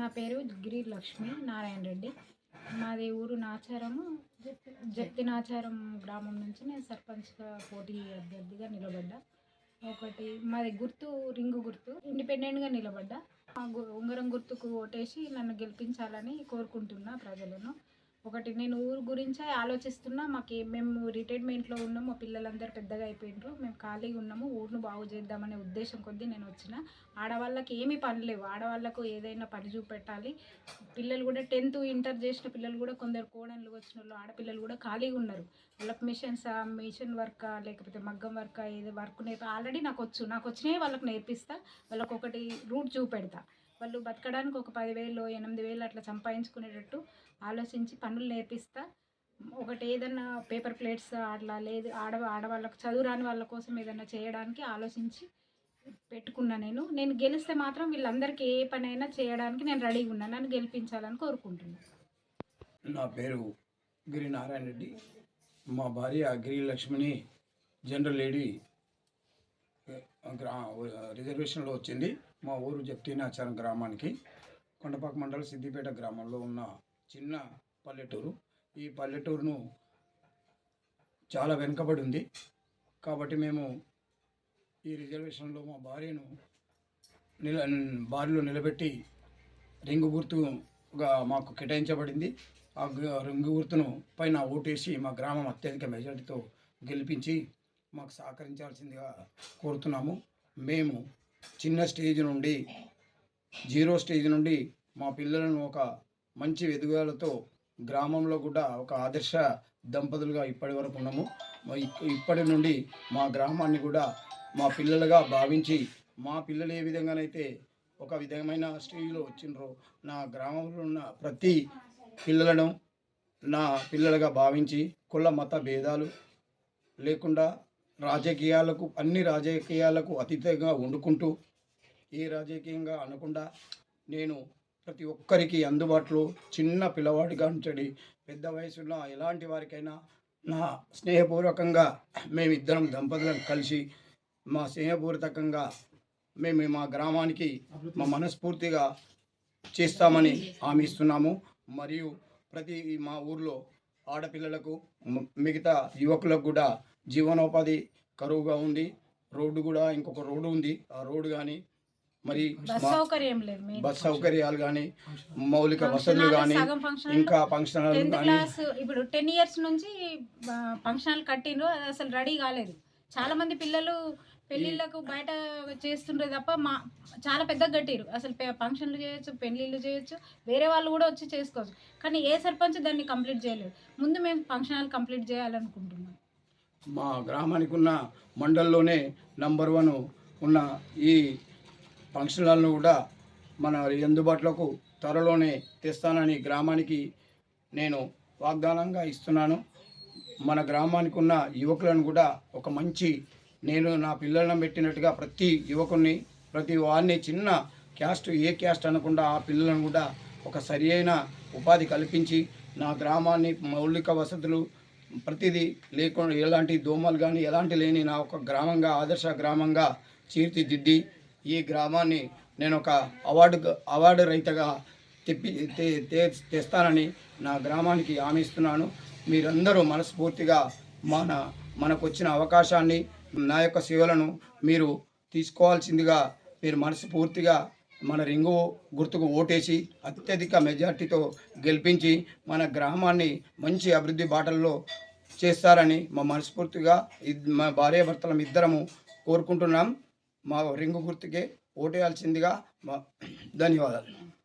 నా పేరు గిరి లక్ష్మి నారాయణ రెడ్డి. మాది ఊరు నాచారము. జప్తి నాచారం గ్రామం నుంచి నేను సర్పంచ్గా పోటీ అభ్యర్థిగా నిలబడ్డా. ఒకటి మాది గుర్తు రింగు గుర్తు ఇండిపెండెంట్గా నిలబడ్డా. గు- ఉంగరం గుర్తుకు ఓటేసి నన్ను గెలిపించాలని కోరుకుంటున్నా ప్రజలను. ఒకటి నేను ఊరు గురించే ఆలోచిస్తున్నా. మాకు మేము రిటైర్మెంట్లో ఉన్నాము మా పిల్లలందరూ పెద్దగా అయిపోయినారు. మేము ఖాళీగా ఉన్నాము. ఊరును బాగు చేద్దామనే ఉద్దేశం కొద్దీ నేను వచ్చిన. ఆడవాళ్ళకి ఏమీ పని లేవు. ఆడవాళ్ళకు ఏదైనా పని చూపెట్టాలి. పిల్లలు కూడా టెన్త్ ఇంటర్ చేసిన పిల్లలు కూడా కొందరు కోడన్లు వచ్చిన వాళ్ళు ఆడపిల్లలు కూడా ఖాళీగా ఉన్నారు. వాళ్ళకి మిషన్స్ మిషన్ వర్క్ లేకపోతే మగ్గం వర్క్ ఏదో వర్క్ నేర్పి ఆల్రెడీ నాకు వచ్చు. నాకు వచ్చినాయి వాళ్ళకి నేర్పిస్తా. వాళ్ళకి ఒకటి రూట్ చూపెడతా. వాళ్ళు బతకడానికి ఒక పదివేలు ఎనిమిది వేలు అట్లా సంపాదించుకునేటట్టు ఆలోచించి పనులు నేర్పిస్తా. ఒకటి ఏదన్నా పేపర్ ప్లేట్స్ అట్లా లేదు ఆడ ఆడవాళ్ళకి చదువు రాని వాళ్ళ కోసం ఏదైనా చేయడానికి ఆలోచించి పెట్టుకున్నా నేను. నేను గెలిస్తే మాత్రం వీళ్ళందరికీ ఏ పనైనా చేయడానికి నేను రెడీగా ఉన్నాను నన్ను గెలిపించాలని కోరుకుంటున్నాను నా పేరు గిరి నారాయణ రెడ్డి. మా భార్య గిరి లక్ష్మిని జనరల్ లేడీ రిజర్వేషన్లో వచ్చింది. మా ఊరు జప్తీనాచారం గ్రామానికి. కొండపాక మండలం సిద్దిపేట గ్రామంలో ఉన్న చిన్న పల్లెటూరు. ఈ పల్లెటూరును చాలా వెనుకబడి ఉంది. కాబట్టి మేము ఈ రిజర్వేషన్లో మా భార్యను నిల బారిలో నిలబెట్టి రింగు గుర్తుగా మాకు కేటాయించబడింది. ఆ రింగు గుర్తును పైన ఓటేసి మా గ్రామం అత్యధిక మెజారిటీతో గెలిపించి మాకు సహకరించాల్సిందిగా కోరుతున్నాము. మేము చిన్న స్టేజ్ నుండి జీరో స్టేజ్ నుండి మా పిల్లలను ఒక మంచి ఎదుగుదలతో గ్రామంలో కూడా ఒక ఆదర్శ దంపతులుగా ఇప్పటి వరకు ఉన్నాము. ఇప్పటి నుండి మా గ్రామాన్ని కూడా మా పిల్లలుగా భావించి మా పిల్లలు ఏ విధంగానైతే ఒక విధమైన స్టేజ్లో వచ్చిండ్రో నా గ్రామంలో ఉన్న ప్రతి పిల్లలను నా పిల్లలుగా భావించి కుల మత భేదాలు లేకుండా రాజకీయాలకు అన్ని రాజకీయాలకు అతీతంగా వండుకుంటూ ఏ రాజకీయంగా అనకుండా నేను ప్రతి ఒక్కరికి అందుబాటులో చిన్న పిల్లవాడిగా ఉంచడి. పెద్ద వయసున్న ఎలాంటి వారికైనా నా స్నేహపూర్వకంగా మేమిద్దరం దంపతులను కలిసి మా స్నేహపూర్వకంగా మేము మా గ్రామానికి మా మనస్ఫూర్తిగా చేస్తామని హామీ ఇస్తున్నాము. మరియు ప్రతి మా ఊర్లో ఆడపిల్లలకు మిగతా యువకులకు కూడా జీవనోపాధి కరువుగా ఉంది. రోడ్డు కూడా ఇంకొక రోడ్డు ఉంది. ఆ రోడ్డు కానీ మరి బస్ సౌకర్యాలు కానీ మౌలిక ఫంక్షన్ వసతులు కానీ ఇంకా ఫంక్షన్ ఇప్పుడు టెన్ ఇయర్స్ నుంచి ఫంక్షన్ హాల్ కట్టిండ్రు. అది అసలు రెడీ కాలేదు. చాలా మంది పిల్లలు పెళ్ళిళ్ళకు బయట చేస్తుండ్రు తప్ప మా చాలా పెద్దగా కట్టిరు. అసలు పె- ఫంక్షన్లు చేయొచ్చు పెళ్ళిళ్ళు చేయొచ్చు వేరే వాళ్ళు కూడా వచ్చి చేసుకోవచ్చు. కానీ ఏ సర్పంచ్ దాన్ని కంప్లీట్ చేయలేదు. ముందు మేము ఫంక్షన్ హాల్ కంప్లీట్ చేయాలనుకుంటున్నాం. మా గ్రామానికి ఉన్న మండల్లోనే నంబర్ వన్ ఉన్న ఈ ఫంక్షన్ హాల్ను కూడా మన అందుబాటులోకి త్వరలోనే తెస్తానని గ్రామానికి నేను వాగ్దానంగా ఇస్తున్నాను. మన గ్రామానికి ఉన్న యువకులను కూడా ఒక మంచి నేను నా పిల్లలను పెట్టినట్టుగా ప్రతి యువకుని ప్రతి వారిని చిన్న క్యాస్ట్ ఏ క్యాస్ట్ అనకుండా ఆ పిల్లలను కూడా ఒక సరి అయిన ఉపాధి కల్పించి నా గ్రామాన్ని మౌలిక వసతులు ప్రతిదీ లేకుండా ఎలాంటి దోమలు కానీ ఎలాంటి లేని నా ఒక గ్రామంగా ఆదర్శ గ్రామంగా తీర్చిదిద్ది ఈ గ్రామాన్ని నేను ఒక అవార్డు అవార్డు రైతగా తెప్పి తెస్తానని నా గ్రామానికి హామీ ఇస్తున్నాను. మీరందరూ మనస్ఫూర్తిగా మన మనకు వచ్చిన అవకాశాన్ని నా యొక్క సేవలను మీరు తీసుకోవాల్సిందిగా మీరు మనస్ఫూర్తిగా మన రింగు గుర్తుకు ఓటేసి అత్యధిక మెజార్టీతో గెలిపించి మన గ్రామాన్ని మంచి అభివృద్ధి బాటల్లో చేస్తారని మా మనస్ఫూర్తిగా మా భార్యాభర్తలం ఇద్దరము కోరుకుంటున్నాం. మా రింగు గుర్తుకే ఓటేయాల్సిందిగా మా ధన్యవాదాలు.